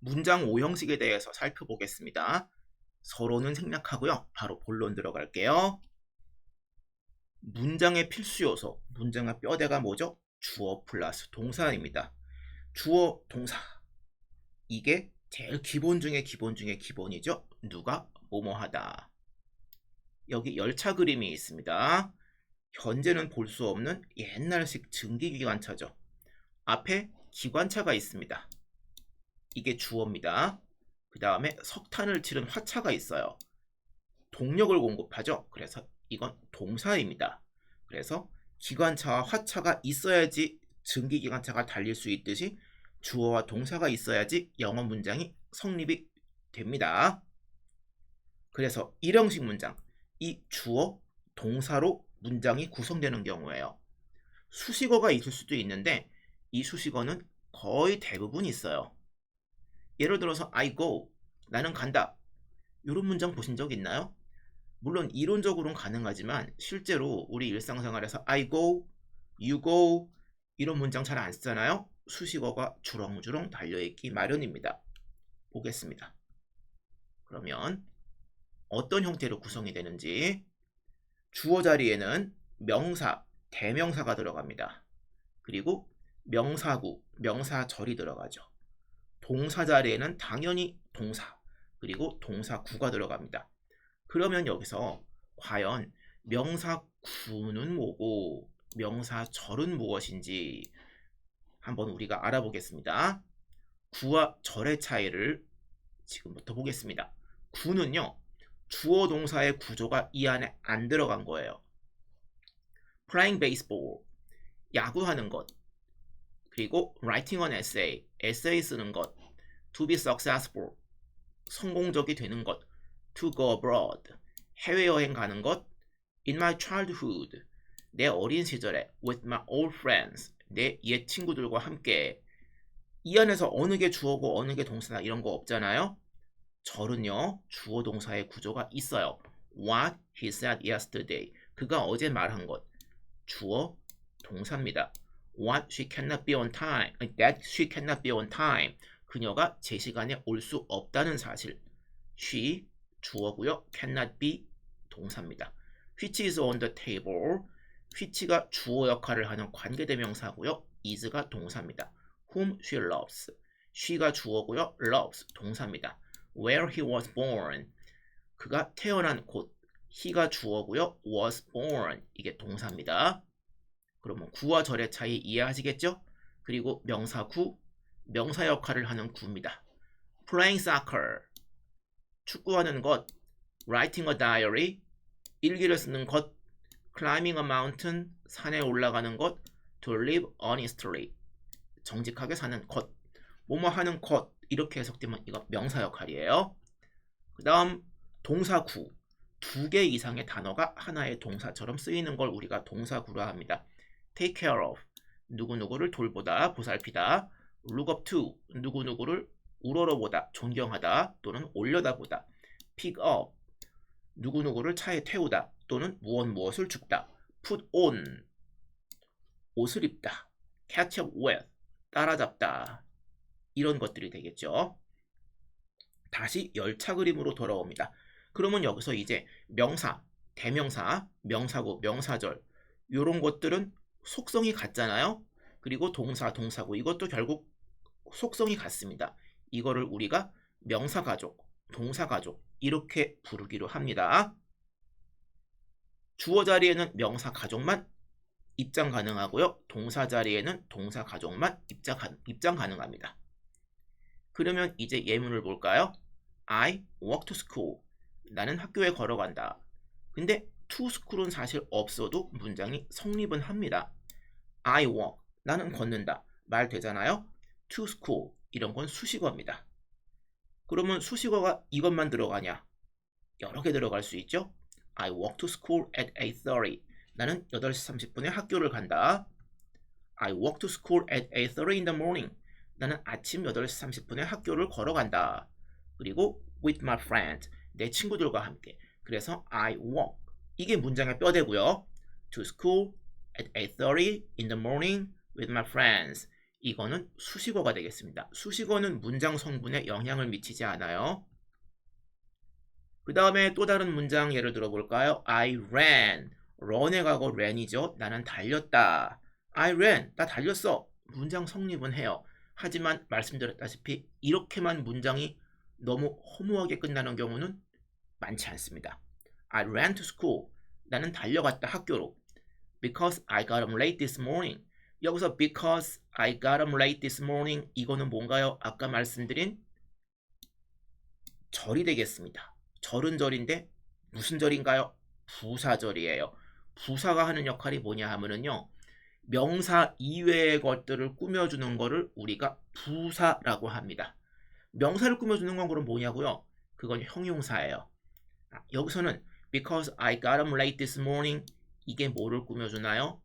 문장 오형식에 대해서 살펴보겠습니다. 서로는 생략하고요. 바로 본론 들어갈게요. 문장의 필수 요소, 문장의 뼈대가 뭐죠? 주어 플러스 동사입니다. 주어, 동사. 이게 제일 기본 중에 기본 중에 기본이죠. 누가 뭐뭐 하다. 여기 열차 그림이 있습니다. 현재는 볼 수 없는 옛날식 증기기관차죠. 앞에 기관차가 있습니다. 이게 주어입니다. 그 다음에 석탄을 치른 화차가 있어요. 동력을 공급하죠. 그래서 이건 동사입니다. 그래서 기관차와 화차가 있어야지 증기기관차가 달릴 수 있듯이 주어와 동사가 있어야지 영어 문장이 성립이 됩니다. 그래서 일형식 문장, 이 주어, 동사로 문장이 구성되는 경우에요. 수식어가 있을 수도 있는데 이 수식어는 거의 대부분 있어요. 예를 들어서 I go, 나는 간다. 이런 문장 보신 적 있나요? 물론 이론적으로는 가능하지만 실제로 우리 일상생활에서 I go, you go 이런 문장 잘 안 쓰잖아요. 수식어가 주렁주렁 달려있기 마련입니다. 보겠습니다. 그러면 어떤 형태로 구성이 되는지 주어 자리에는 명사, 대명사가 들어갑니다. 그리고 명사구, 명사절이 들어가죠. 동사 자리에는 당연히 동사, 그리고 동사구가 들어갑니다. 그러면 여기서 과연 명사구는 뭐고 명사절은 무엇인지 한번 우리가 알아보겠습니다. 구와 절의 차이를 지금부터 보겠습니다. 구는요, 주어 동사의 구조가 이 안에 안 들어간 거예요. playing baseball, 야구하는 것. 그리고 writing an essay, 에세이 쓰는 것. to be successful, 성공적이 되는 것. to go abroad, 해외여행 가는 것. in my childhood, 내 어린 시절에 with my old friends, 내 옛 친구들과 함께 이 안에서 어느 게 주어고 어느 게 동사나 이런 거 없잖아요. 절은요 주어 동사의 구조가 있어요. What he said yesterday. 그가 어제 말한 것. 주어 동사입니다. What she cannot be on time. That she cannot be on time. 그녀가 제 시간에 올 수 없다는 사실. She 주어고요. Cannot be 동사입니다. Which is on the table. which가 주어 역할을 하는 관계대명사고요. is가 동사입니다. whom she loves. she가 주어고요. loves 동사입니다. where he was born. 그가 태어난 곳. he가 주어고요. was born. 이게 동사입니다. 그러면 구와 절의 차이 이해하시겠죠? 그리고 명사 구, 명사 역할을 하는 구입니다. playing soccer. 축구하는 것. writing a diary. 일기를 쓰는 것. climbing a mountain. 산에 올라가는 것. to live honestly. 정직하게 사는 것. 뭐뭐 하는 것. 이렇게 해석되면 이거 명사 역할이에요. 그 다음 동사구 두 개 이상의 단어가 하나의 동사처럼 쓰이는 걸 우리가 동사구라 합니다. Take care of. 누구누구를 돌보다 보살피다. look up to. 누구누구를 우러러보다 존경하다 또는 올려다보다. pick up. 누구누구를 차에 태우다 또는 무엇 무엇을 줍다. put on. 옷을 입다. catch up with. 따라잡다. 이런 것들이 되겠죠. 다시 열차 그림으로 돌아옵니다. 그러면 여기서 이제 명사, 대명사, 명사구, 명사절. 이런 것들은 속성이 같잖아요. 그리고 동사, 동사구 이것도 결국 속성이 같습니다. 이거를 우리가 명사 가족, 동사 가족 이렇게 부르기로 합니다. 주어 자리에는 명사 가족만 입장 가능하고요. 동사 자리에는 동사 가족만 입장, 입장 가능합니다. 그러면 이제 예문을 볼까요? I walk to school. 나는 학교에 걸어간다. 근데 school은 사실 없어도 문장이 성립은 합니다. I walk. 나는 걷는다. 말 되잖아요? to school. 이런 건 수식어입니다. 그러면 수식어가 이것만 들어가냐? 여러 개 들어갈 수 있죠? I walk to school at 8.30. 나는 8시 30분에 학교를 간다. I walk to school at 8.30 in the morning. 나는 아침 8시 30분에 학교를 걸어간다. 그리고 with my friend. 내 친구들과 함께. 그래서 I walk. 이게 문장의 뼈대고요. To school at 8.30 in the morning with my friends. 이거는 수식어가 되겠습니다. 수식어는 문장 성분에 영향을 미치지 않아요. 그 다음에 또 다른 문장 예를 들어 볼까요? I ran. run의 과거 ran이죠. 나는 달렸다. I ran. 나 달렸어. 문장 성립은 해요. 하지만 말씀드렸다시피 이렇게만 문장이 너무 허무하게 끝나는 경우는 많지 않습니다. I ran to school. 나는 달려갔다 학교로. Because I got up late this morning. 여기서 because I got up late this morning 이거는 뭔가요? 아까 말씀드린 절이 되겠습니다. 절은 절인데 무슨 절인가요? 부사절이에요. 부사가 하는 역할이 뭐냐 하면은요. 명사 이외의 것들을 꾸며주는 거를 우리가 부사라고 합니다. 명사를 꾸며주는 건 그럼 뭐냐고요? 그건 형용사예요. 아, 여기서는 because I got up late this morning 이게 뭐를 꾸며주나요?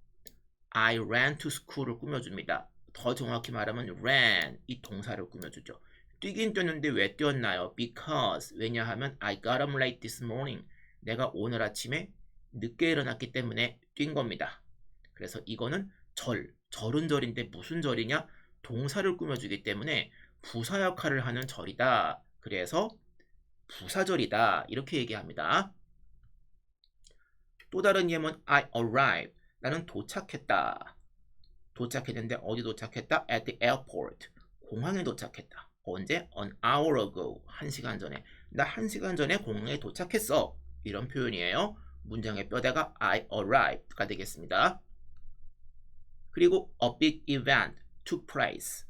I ran to school을 꾸며줍니다. 더 정확히 말하면 ran 이 동사를 꾸며주죠. 뛰긴 뛰었는데 왜 뛰었나요? Because 왜냐하면 I got up late this morning 내가 오늘 아침에 늦게 일어났기 때문에 뛴 겁니다. 그래서 이거는 절, 절은 절인데 무슨 절이냐? 동사를 꾸며주기 때문에 부사 역할을 하는 절이다. 그래서 부사절이다. 이렇게 얘기합니다. 또 다른 예문 I arrived. 나는 도착했다. 도착했는데 어디 도착했다? At the airport. 공항에 도착했다. 언제? An hour ago. 한 시간 전에. 나 한 시간 전에 공항에 도착했어. 이런 표현이에요. 문장의 뼈대가 I arrived가 되겠습니다. 그리고 a big event took place.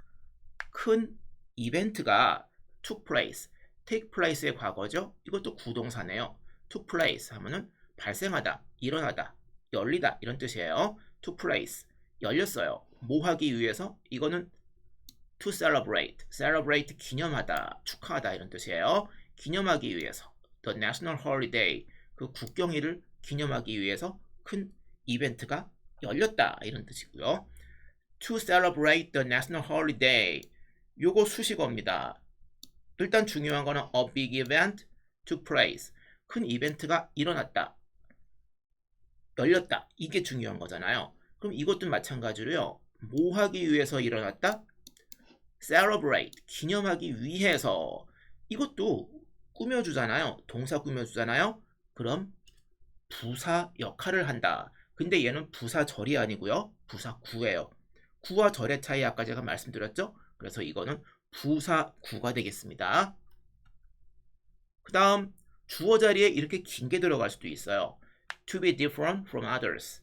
큰 이벤트가 took place. take place의 과거죠. 이것도 구동사네요. took place 하면은 발생하다, 일어나다, 열리다 이런 뜻이에요. to place 열렸어요. 뭐 하기 위해서? 이거는 to celebrate, celebrate 기념하다, 축하하다 이런 뜻이에요. 기념하기 위해서 the national holiday 그 국경일을 기념하기 위해서 큰 이벤트가 열렸다 이런 뜻이고요. to celebrate the national holiday 요거 수식어입니다. 일단 중요한 거는 a big event took place 큰 이벤트가 일어났다. 열렸다. 이게 중요한 거잖아요. 그럼 이것도 마찬가지로요. 뭐 하기 위해서 일어났다? celebrate, 기념하기 위해서. 이것도 꾸며주잖아요. 동사 꾸며주잖아요. 그럼 부사 역할을 한다. 근데 얘는 부사절이 아니고요. 부사구예요. 구와 절의 차이 아까 제가 말씀드렸죠? 그래서 이거는 부사구가 되겠습니다. 그 다음 주어 자리에 이렇게 긴 게 들어갈 수도 있어요. To be different from others.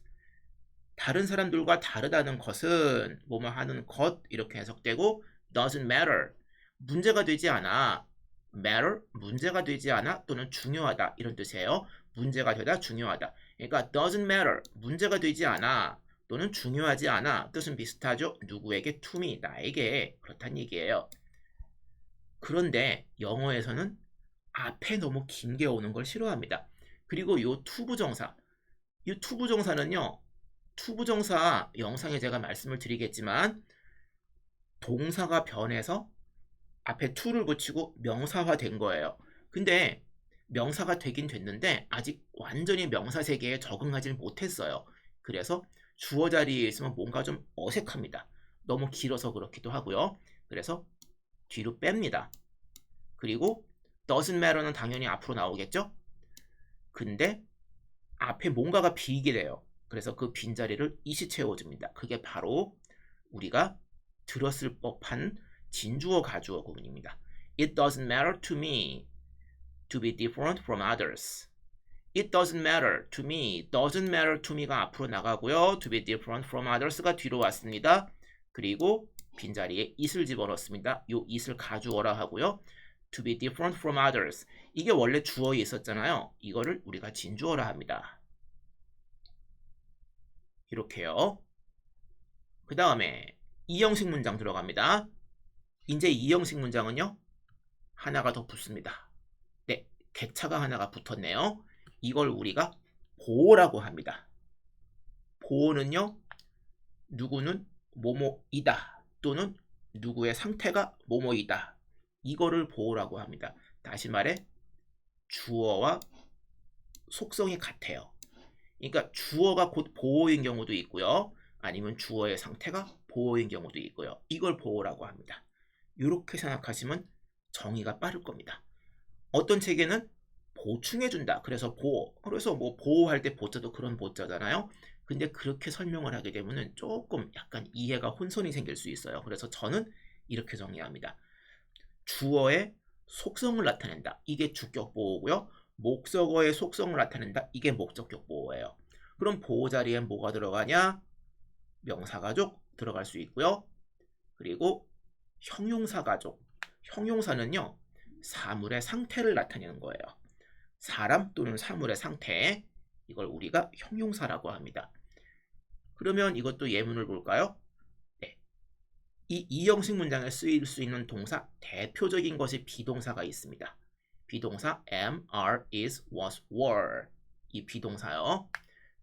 다른 사람들과 다르다는 것은 뭐뭐 하는 것 이렇게 해석되고 doesn't matter. 문제가 되지 않아. matter 문제가 되지 않아 또는 중요하다 이런 뜻이에요. 문제가 되다 중요하다. 그러니까 doesn't matter 문제가 되지 않아 또는 중요하지 않아 뜻은 비슷하죠. 누구에게 to me 나에게 그렇단 얘기예요. 그런데 영어에서는 앞에 너무 긴 게 오는 걸 싫어합니다. 그리고 요 투부정사 이 투부정사는요 투부정사 영상에 제가 말씀을 드리겠지만 동사가 변해서 앞에 투를 붙이고 명사화 된 거예요. 근데 명사가 되긴 됐는데 아직 완전히 명사 세계에 적응하지 못했어요. 그래서 주어 자리에 있으면 뭔가 좀 어색합니다. 너무 길어서 그렇기도 하고요. 그래서 뒤로 뺍니다. 그리고 doesn't matter는 당연히 앞으로 나오겠죠? 근데 앞에 뭔가가 비게 돼요. 그래서 그 빈자리를 이시 채워줍니다. 그게 바로 우리가 들었을 법한 진주어 가주어 구문입니다. It doesn't matter to me to be different from others. It doesn't matter to me. doesn't matter to me가 앞으로 나가고요. to be different from others가 뒤로 왔습니다. 그리고 빈자리에 it을 집어넣습니다. 요 it을 가주어라 하고요. To be different from others. 이게 원래 주어에 있었잖아요. 이거를 우리가 진주어라 합니다. 이렇게요. 그 다음에 이형식 문장 들어갑니다. 이제 이형식 문장은요. 하나가 더 붙습니다. 네, 객차가 하나가 붙었네요. 이걸 우리가 보호라고 합니다. 보호는요. 누구는 뭐뭐이다 또는 누구의 상태가 뭐뭐이다. 이거를 보호라고 합니다. 다시 말해 주어와 속성이 같아요. 그러니까 주어가 곧 보호인 경우도 있고요. 아니면 주어의 상태가 보호인 경우도 있고요. 이걸 보호라고 합니다. 이렇게 생각하시면 정의가 빠를 겁니다. 어떤 책에는 보충해준다. 그래서 보호. 그래서 뭐 보호할 때 보자도 그런 보자잖아요. 근데 그렇게 설명을 하게 되면은 조금 약간 이해가 혼선이 생길 수 있어요. 그래서 저는 이렇게 정의합니다. 주어의 속성을 나타낸다. 이게 주격 보호고요. 목적어의 속성을 나타낸다. 이게 목적격 보호예요. 그럼 보호 자리에 뭐가 들어가냐? 명사 가족 들어갈 수 있고요. 그리고 형용사 가족. 형용사는요. 사물의 상태를 나타내는 거예요. 사람 또는 사물의 상태. 이걸 우리가 형용사라고 합니다. 그러면 이것도 예문을 볼까요? 네. 이 이형식 문장에 쓰일 수 있는 동사 대표적인 것이 비동사가 있습니다. 비동사 am, are, is, was, were 이 비동사요.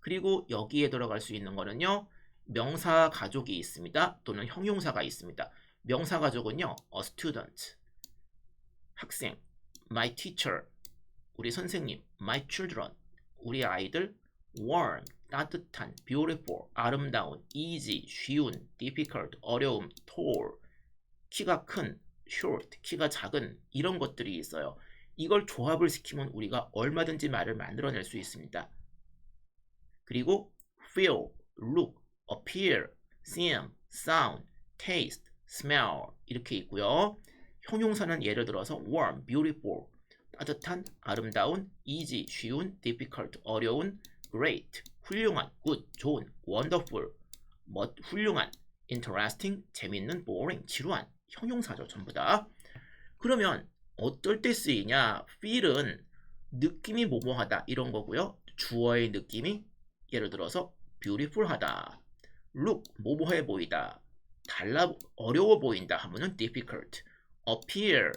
그리고 여기에 들어갈 수 있는 거는요. 명사 가족이 있습니다. 또는 형용사가 있습니다. 명사 가족은요. a student 학생 my teacher 우리 선생님 my children 우리 아이들 warm 따뜻한 beautiful 아름다운 easy 쉬운 difficult 어려움 tall 키가 큰 short 키가 작은 이런 것들이 있어요. 이걸 조합을 시키면 우리가 얼마든지 말을 만들어낼 수 있습니다. 그리고 feel, look, appear, seem, sound, taste, smell 이렇게 있고요. 형용사는 예를 들어서 warm, beautiful, 따뜻한, 아름다운, easy, 쉬운, difficult, 어려운, great, 훌륭한, good, 좋은, wonderful, 멋, 훌륭한, interesting, 재밌는, boring, 지루한 형용사죠 전부 다. 그러면 어떨 때 쓰이냐? feel은 느낌이 뭐뭐하다 이런 거고요. 주어의 느낌이 예를 들어서 beautiful하다, look 뭐뭐해 보이다, 달라 어려워 보인다 하면은 difficult, appear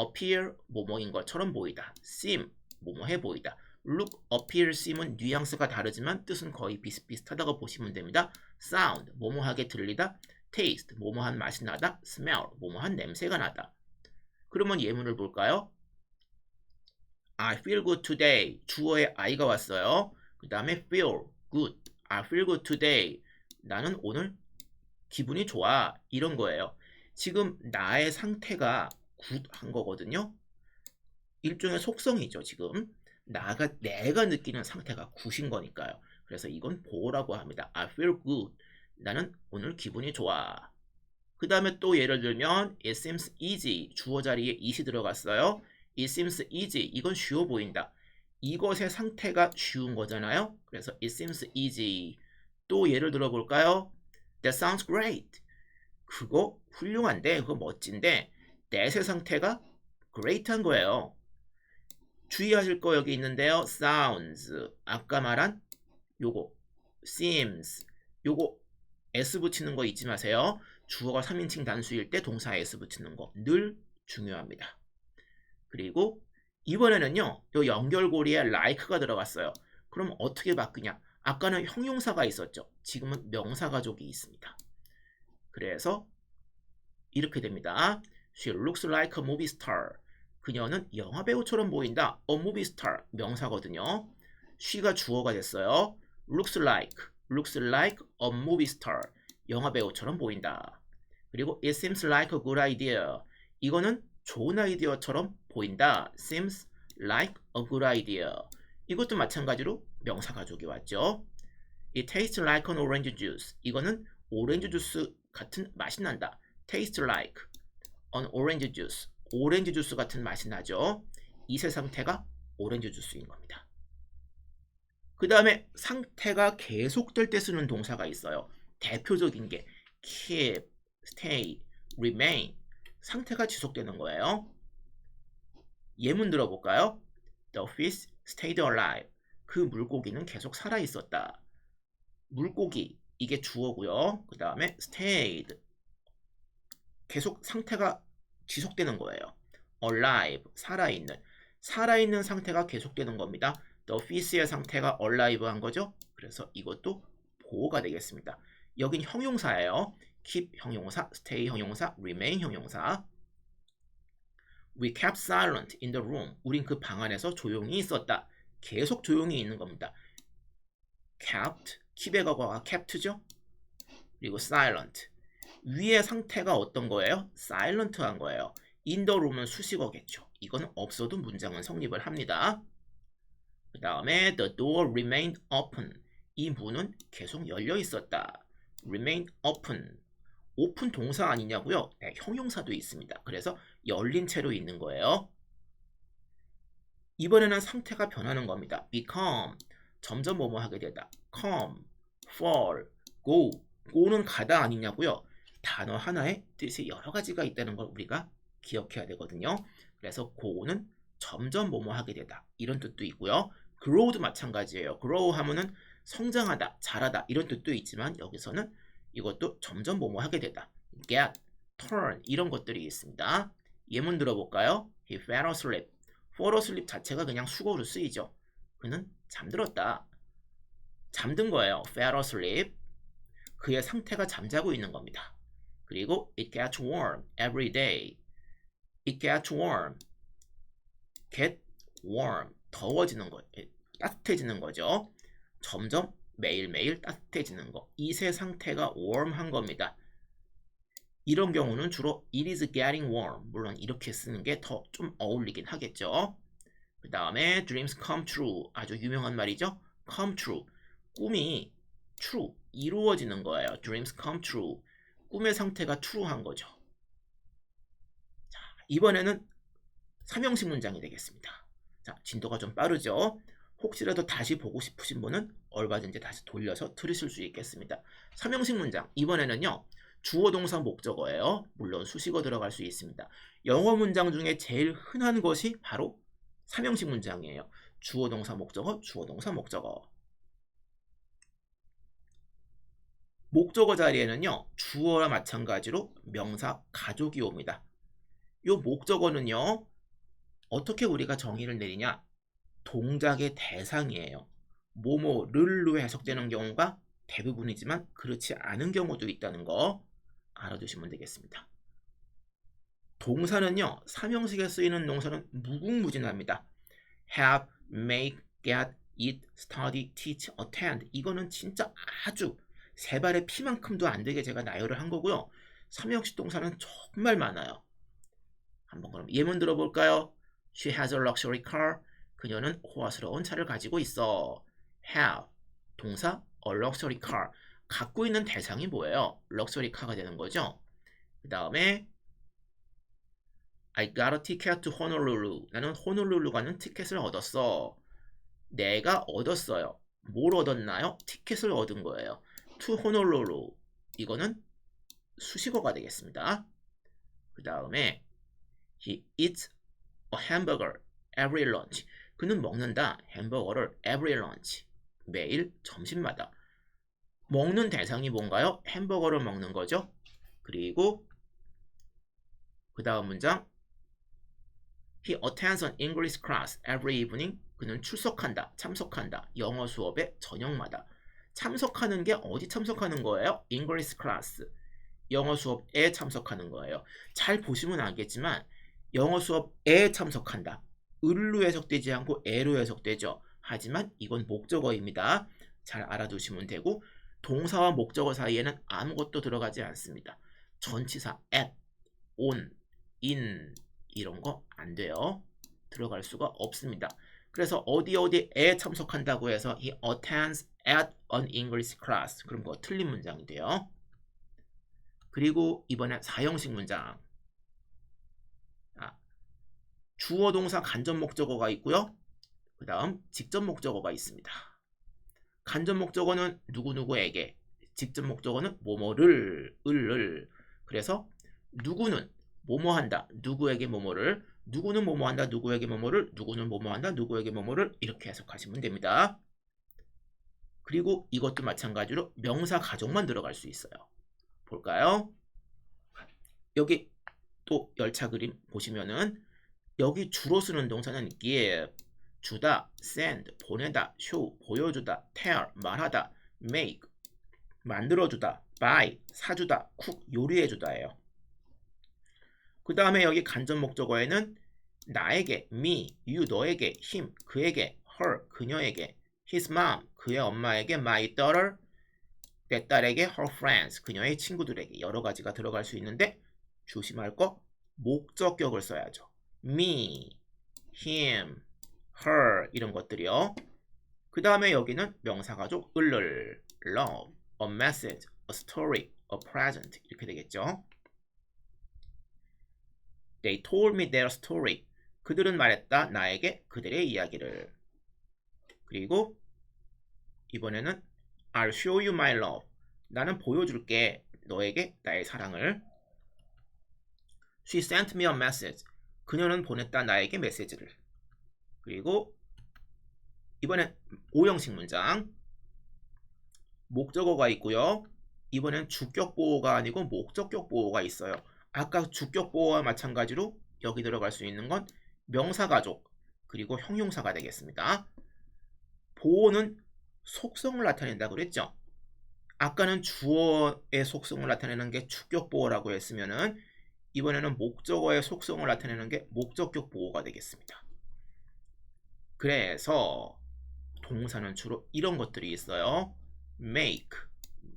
appear 뭐뭐인 것처럼 보이다, seem 뭐뭐해 보이다. Look, appear, seem은 뉘앙스가 다르지만 뜻은 거의 비슷비슷하다고 보시면 됩니다. sound 뭐뭐하게 들리다, taste 뭐뭐한 맛이 나다, smell 뭐뭐한 냄새가 나다. 그러면 예문을 볼까요? I feel good today. 주어에 I가 왔어요. 그 다음에 feel good. I feel good today. 나는 오늘 기분이 좋아. 이런 거예요. 지금 나의 상태가 굿한 거거든요. 일종의 속성이죠, 지금. 나가, 내가 느끼는 상태가 굿인 거니까요. 그래서 이건 보호라고 합니다. I feel good. 나는 오늘 기분이 좋아. 그 다음에 또 예를 들면 it seems easy 주어 자리에 it이 들어갔어요. it seems easy 이건 쉬워 보인다. 이것의 상태가 쉬운 거잖아요. 그래서 it seems easy 또 예를 들어 볼까요? That sounds great 그거 훌륭한데 그거 멋진데 that의 상태가 great한 거예요. 주의하실 거 여기 있는데요. sounds 아까 말한 요거 seems 요거 s 붙이는 거 잊지 마세요. 주어가 3인칭 단수일 때 동사에 s 붙이는 거 늘 중요합니다. 그리고 이번에는요. 요 연결고리에 like가 들어갔어요. 그럼 어떻게 바꾸냐? 아까는 형용사가 있었죠. 지금은 명사 가족이 있습니다. 그래서 이렇게 됩니다. She looks like a movie star. 그녀는 영화 배우처럼 보인다. A movie star 명사거든요. she가 주어가 됐어요. looks like, looks like a movie star. 영화 배우처럼 보인다. 그리고 it seems like a good idea. 이거는 좋은 아이디어처럼 보인다. seems like a good idea. 이것도 마찬가지로 명사 가족이 왔죠. It tastes like an orange juice. 이거는 오렌지 주스 같은 맛이 난다. taste like an orange juice. 오렌지 주스 같은 맛이 나죠. 이세 상태가 오렌지 주스인 겁니다. 그 다음에 상태가 계속될 때 쓰는 동사가 있어요. 대표적인 게 keep, stay, remain. 상태가 지속되는 거예요. 예문 들어볼까요? The fish stayed alive. 그 물고기는 계속 살아 있었다. 물고기 이게 주어고요. 그 다음에 stayed 계속 상태가 지속되는 거예요. alive 살아있는 살아있는 상태가 계속되는 겁니다. the fish의 상태가 alive한 거죠. 그래서 이것도 보호가 되겠습니다. 여긴 형용사예요. keep 형용사, stay 형용사, remain 형용사. We kept silent in the room. 우린 그 방 안에서 조용히 있었다. 계속 조용히 있는 겁니다. kept, keep의 과거가 kept죠. 그리고 silent, 위의 상태가 어떤 거예요? silent한 거예요. room은 수식어겠죠. 이건 없어도 문장은 성립을 합니다. 그 다음에 the door remained open. 이 문은 계속 열려 있었다. remain open. 오픈 동사 아니냐고요? 네, 형용사도 있습니다. 그래서 열린 채로 있는 거예요. 이번에는 상태가 변하는 겁니다. become 점점 뭐뭐 하게 되다. come, fall, go. go는 가다 아니냐고요? 단어 하나에 뜻이 여러 가지가 있다는 걸 우리가 기억해야 되거든요. 그래서 go는 점점 뭐뭐 하게 되다. 이런 뜻도 있고요. grow도 마찬가지예요. grow 하면은 성장하다, 자라다 이런 뜻도 있지만 여기서는 이것도 점점 뭐뭐 하게 되다. get, turn 이런 것들이 있습니다. 예문 들어볼까요? He fell asleep. fall asleep 자체가 그냥 수거로 쓰이죠. 그는 잠들었다. 잠든 거예요. fell asleep. 그의 상태가 잠자고 있는 겁니다. 그리고 it gets warm every day. it gets warm. get warm. 더워지는 거, 따뜻해지는 거죠. 점점 매일매일 따뜻해지는 거. 이세 상태가 warm한 겁니다. 이런 경우는 주로 it is getting warm. 물론 이렇게 쓰는 게 더 좀 어울리긴 하겠죠. 그 다음에 dreams come true. 아주 유명한 말이죠. come true. 꿈이 true. 이루어지는 거예요. dreams come true. 꿈의 상태가 true한 거죠. 자, 이번에는 삼형식 문장이 되겠습니다. 자, 진도가 좀 빠르죠. 혹시라도 다시 보고 싶으신 분은 얼마든지 다시 돌려서 들으실 수 있겠습니다. 삼형식 문장 이번에는요. 주어 동사 목적어예요. 물론 수식어 들어갈 수 있습니다. 영어 문장 중에 제일 흔한 것이 바로 삼형식 문장이에요. 주어 동사 목적어, 주어 동사 목적어. 목적어 자리에는요. 주어와 마찬가지로 명사 가족이 옵니다. 이 목적어는요. 어떻게 우리가 정의를 내리냐? 동작의 대상이에요. 뭐뭐를로 해석되는 경우가 대부분이지만 그렇지 않은 경우도 있다는 거 알아두시면 되겠습니다. 동사는요, 삼형식에 쓰이는 동사는 무궁무진합니다. have, make, get, eat, study, teach, attend. 이거는 진짜 아주 세 발의 피만큼도 안 되게 제가 나열을 한 거고요. 삼형식 동사는 정말 많아요. 한번 그럼 예문 들어볼까요? She has a luxury car. 그녀는 호화스러운 차를 가지고 있어. have 동사 a luxury car 갖고 있는 대상이 뭐예요? luxury car가 되는 거죠. 그 다음에 I got a ticket to Honolulu. 나는 호놀룰루 가는 티켓을 얻었어. 내가 얻었어요. 뭘 얻었나요? 티켓을 얻은 거예요. To Honolulu. 이거는 수식어가 되겠습니다. 그 다음에 he eats a hamburger every lunch. 그는 먹는다 햄버거를 every lunch 매일 점심마다 먹는 대상이 뭔가요? 햄버거를 먹는 거죠. 그리고 그 다음 문장 He attends an English class every evening. 그는 출석한다, 참석한다. 영어 수업에 저녁마다. 참석하는 게 어디 참석하는 거예요? English class. 영어 수업에 참석하는 거예요. 잘 보시면 알겠지만 영어 수업에 참석한다. 을로 해석되지 않고 에로 해석되죠. 하지만 이건 목적어입니다. 잘 알아두시면 되고 동사와 목적어 사이에는 아무것도 들어가지 않습니다. 전치사 at, on, in 이런 거 안 돼요. 들어갈 수가 없습니다. 그래서 어디 어디에 참석한다고 해서 he attends at an English class 그럼 거 틀린 문장이 돼요. 그리고 이번에 사형식 문장 주어 동사 간접 목적어가 있고요. 그 다음 직접 목적어가 있습니다. 간접 목적어는 누구누구에게, 직접 목적어는 뭐뭐를, 을을. 그래서 누구는 뭐뭐한다, 누구에게 뭐뭐를, 누구는 뭐뭐한다, 누구에게 뭐뭐를, 누구는 뭐뭐한다, 누구에게 뭐뭐를 이렇게 해석하시면 됩니다. 그리고 이것도 마찬가지로 명사 가족만 들어갈 수 있어요. 볼까요? 여기 또 열차 그림 보시면은 여기 주로 쓰는 동사는 give, 주다, send, 보내다, show, 보여주다, tell, 말하다, make, 만들어주다, buy, 사주다, cook, 요리해주다예요. 그 다음에 여기 간접 목적어에는 나에게, me, you, 너에게, him, 그에게, her, 그녀에게, his mom, 그의 엄마에게, my daughter, 내 딸에게 her friends 그녀의 친구들에게 여러 가지가 들어갈 수 있는데 조심할 거 목적격을 써야죠. me, him, her 이런 것들이요. 그 다음에 여기는 명사가족 을을 love, a message, a story, a present 이렇게 되겠죠. They told me their story. 그들은 말했다 나에게 그들의 이야기를. 그리고 이번에는 I'll show you my love. 나는 보여줄게 너에게 나의 사랑을. She sent me a message. 그녀는 보냈다 나에게 메시지를. 그리고 이번엔 오형식 문장. 목적어가 있고요. 이번엔 주격 보호가 아니고 목적격 보호가 있어요. 아까 주격 보호와 마찬가지로 여기 들어갈 수 있는 건 명사 가족 그리고 형용사가 되겠습니다. 보호는 속성을 나타낸다고 그랬죠. 아까는 주어의 속성을 나타내는 게 주격 보호라고 했으면은 이번에는 목적어의 속성을 나타내는 게 목적격 보호가 되겠습니다. 그래서 동사는 주로 이런 것들이 있어요. make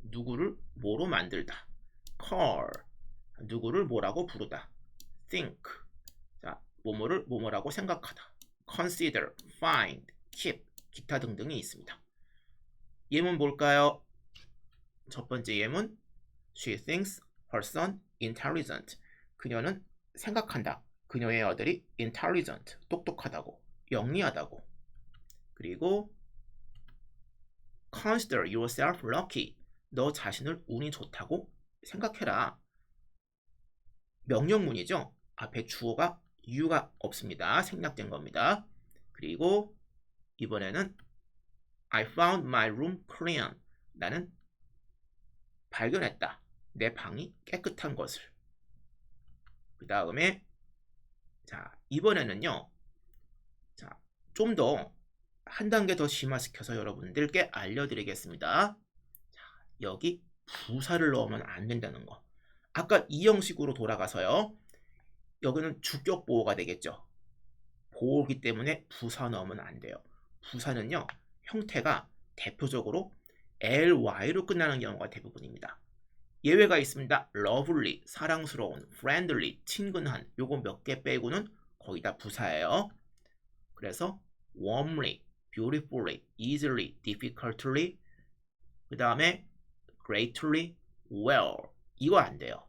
누구를 뭐로 만들다. call 누구를 뭐라고 부르다. think 자 뭐뭐를 뭐뭐라고 생각하다. consider, find, keep 기타 등등이 있습니다. 예문 볼까요? 첫 번째 예문 She thinks her son intelligent. 그녀는 생각한다. 그녀의 아들이 intelligent, 똑똑하다고, 영리하다고. 그리고 consider yourself lucky. 너 자신을 운이 좋다고 생각해라. 명령문이죠. 앞에 주어가 you가 없습니다. 생략된 겁니다. 그리고 이번에는 I found my room clean. 나는 발견했다. 내 방이 깨끗한 것을. 그 다음에 자 이번에는요. 자좀 더 한 단계 더 심화시켜서 여러분들께 알려드리겠습니다. 자 여기 부사를 넣으면 안 된다는 거. 아까 이 형식으로 돌아가서요. 여기는 주격 보호가 되겠죠. 보호기 때문에 부사 넣으면 안 돼요. 부사는요. 형태가 대표적으로 ly로 끝나는 경우가 대부분입니다. 예외가 있습니다. lovely, 사랑스러운, friendly, 친근한 요거 몇 개 빼고는 거의 다 부사예요. 그래서 warmly, beautifully, easily, difficultly 그 다음에 greatly, well 이거 안 돼요.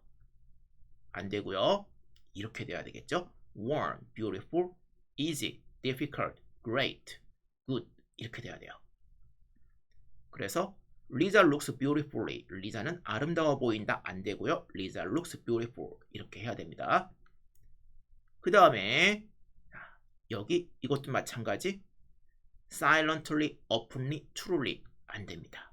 안 되고요. 이렇게 돼야 되겠죠. warm, beautiful, easy, difficult, great, good 이렇게 돼야 돼요. 그래서 Lisa looks beautifully. 리자는 아름다워 보인다. 안 되고요. Lisa looks beautiful. 이렇게 해야 됩니다. 그 다음에 여기 이것도 마찬가지. silently, openly, truly 안 됩니다.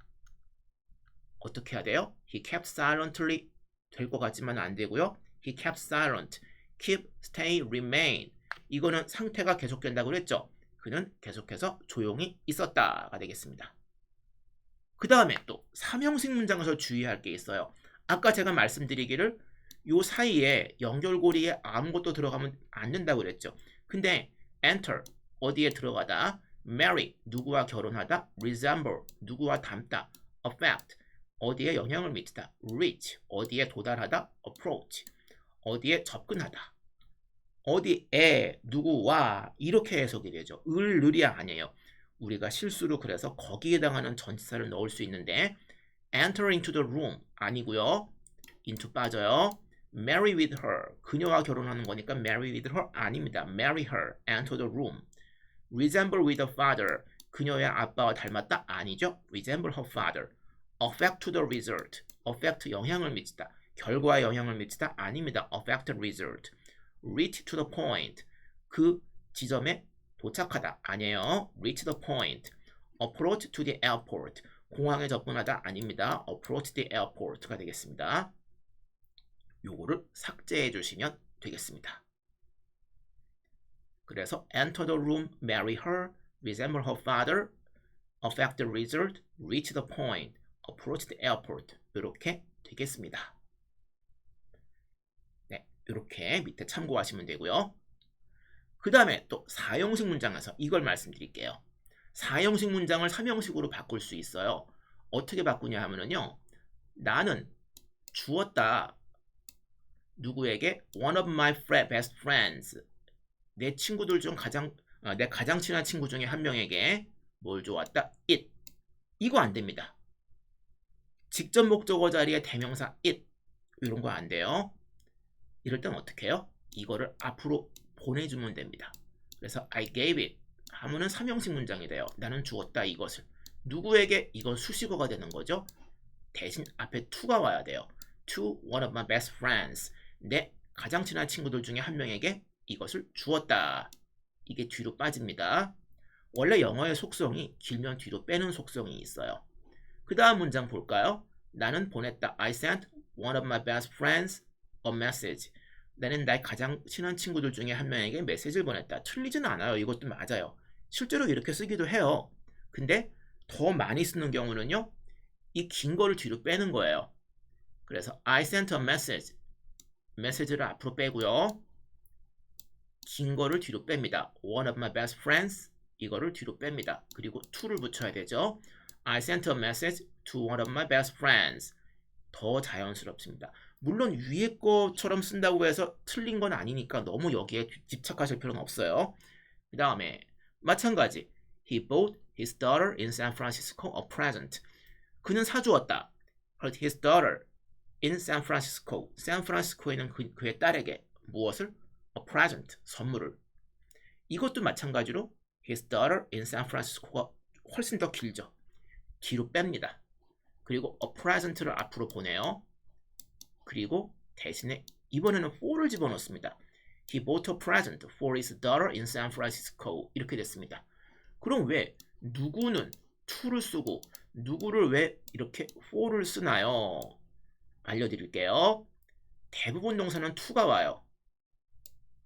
어떻게 해야 돼요? He kept silently 될 것 같지만 안 되고요. He kept silent. keep, stay, remain. 이거는 상태가 계속된다고 그랬죠. 그는 계속해서 조용히 있었다가 되겠습니다. 그 다음에 또 삼형식 문장에서 주의할 게 있어요. 아까 제가 말씀드리기를 요 사이에 연결고리에 아무것도 들어가면 안 된다고 그랬죠. 근데 enter 어디에 들어가다 marry 누구와 결혼하다 resemble 누구와 닮다 affect 어디에 영향을 미치다 reach 어디에 도달하다 approach 어디에 접근하다 어디에 누구와 이렇게 해석이 되죠. 을, 을이 아니에요. 우리가 실수로 그래서 거기에 해당하는 전치사를 넣을 수 있는데 enter into the room 아니고요. into 빠져요. marry with her 그녀와 결혼하는 거니까 marry with her 아닙니다. marry her enter the room resemble with the father 그녀의 아빠와 닮았다 아니죠. resemble her father affect to the result affect 영향을 미치다 결과에 영향을 미치다 아닙니다. affect the result reach to the point 그 지점에 도착하다 아니에요. reach the point. approach to the airport. 공항에 접근하다 아닙니다. approach the airport가 되겠습니다. 요거를 삭제해 주시면 되겠습니다. 그래서 enter the room, marry her, resemble her father, affect the result, reach the point, approach the airport 이렇게 되겠습니다. 네, 이렇게 밑에 참고하시면 되고요. 그 다음에 또 4형식 문장 에서 이걸 말씀드릴게요. 4형식 문장을 3형식으로 바꿀 수 있어요. 어떻게 바꾸냐 하면요. 나는 주었다. 누구에게? One of my best friends. 내 친구들 중 가장 아, 내 가장 친한 친구 중에 한 명에게 뭘 주었다? it. 이거 안 됩니다. 직접 목적어 자리에 대명사 it 이런 거 안 돼요. 이럴 땐 어떻게 해요? 이거를 앞으로 보내주면 됩니다. 그래서 I gave it 하면은 삼형식 문장이 돼요. 나는 주었다 이것을. 누구에게 이건 수식어가 되는 거죠. 대신 앞에 to가 와야 돼요. To one of my best friends. 내 가장 친한 친구들 중에 한 명에게 이것을 주었다. 이게 뒤로 빠집니다. 원래 영어의 속성이 길면 뒤로 빼는 속성이 있어요. 그 다음 문장 볼까요? 나는 보냈다. I sent one of my best friends a message. 나는 나의 가장 친한 친구들 중에 한 명에게 메시지를 보냈다. 틀리진 않아요. 이것도 맞아요. 실제로 이렇게 쓰기도 해요. 근데 더 많이 쓰는 경우는요. 이 긴 거를 뒤로 빼는 거예요. 그래서 I sent a message. 메시지를 앞으로 빼고요. 긴 거를 뒤로 뺍니다. One of my best friends. 이거를 뒤로 뺍니다. 그리고 to를 붙여야 되죠. I sent a message to one of my best friends. 더 자연스럽습니다. 물론 위에 거처럼 쓴다고 해서 틀린 건 아니니까 너무 여기에 집착하실 필요는 없어요. 그 다음에 마찬가지. He bought his daughter in San Francisco a present. 그는 사주었다. His daughter in San Francisco. 샌프란시스코에 있는 그, 그의 딸에게 무엇을? A present. 선물을. 이것도 마찬가지로 His daughter in San Francisco가 훨씬 더 길죠. 뒤로 뺍니다. 그리고 a present를 앞으로 보내요. 그리고 대신에 이번에는 for를 집어넣습니다. He bought a present for his daughter in San Francisco. 이렇게 됐습니다. 그럼 왜 누구는 to를 쓰고 누구를 왜 이렇게 for를 쓰나요? 알려드릴게요. 대부분 동사는 to가 와요.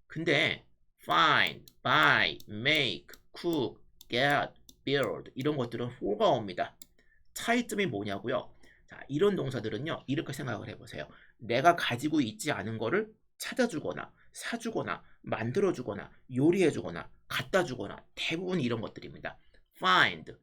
근데 find, buy, make, cook, get, build 이런 것들은 for가 옵니다. 차이점이 뭐냐고요? 자, 이런 동사들은요. 이렇게 생각을 해보세요. 내가 가지고 있지 않은 거를 찾아주거나 사주거나 만들어주거나 요리해주거나 갖다주거나 대부분 이런 것들입니다. find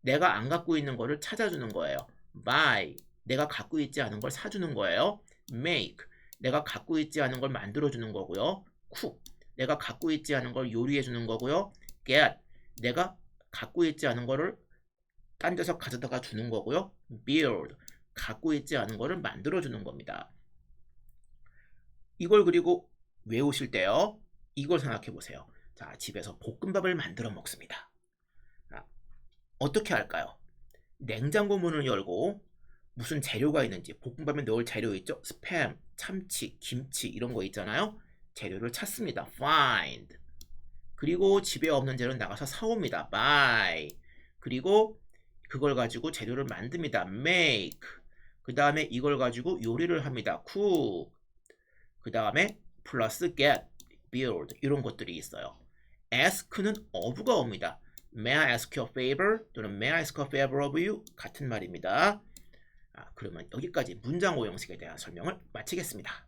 내가 안 갖고 있는 거를 찾아주는 거예요. buy 내가 갖고 있지 않은 걸 사주는 거예요. make 내가 갖고 있지 않은 걸 만들어주는 거고요. cook 내가 갖고 있지 않은 걸 요리해주는 거고요. get 내가 갖고 있지 않은 거를 딴 데서 가져다가 주는 거고요. build 갖고 있지 않은 거를 만들어주는 겁니다. 이걸 그리고 외우실 때요. 이걸 생각해 보세요. 자, 집에서 볶음밥을 만들어 먹습니다. 자, 어떻게 할까요? 냉장고 문을 열고 무슨 재료가 있는지 볶음밥에 넣을 재료 있죠? 스팸, 참치, 김치 이런 거 있잖아요. 재료를 찾습니다. find. 그리고 집에 없는 재료는 나가서 사옵니다. buy. 그리고 그걸 가지고 재료를 만듭니다. make. 그 다음에 이걸 가지고 요리를 합니다. cook. 그 다음에 플러스 get, build 이런 것들이 있어요. ask는 of가 옵니다. May I ask you a favor? 또는 May I ask a favor of you? 같은 말입니다. 아, 그러면 여기까지 문장 오형식에 대한 설명을 마치겠습니다.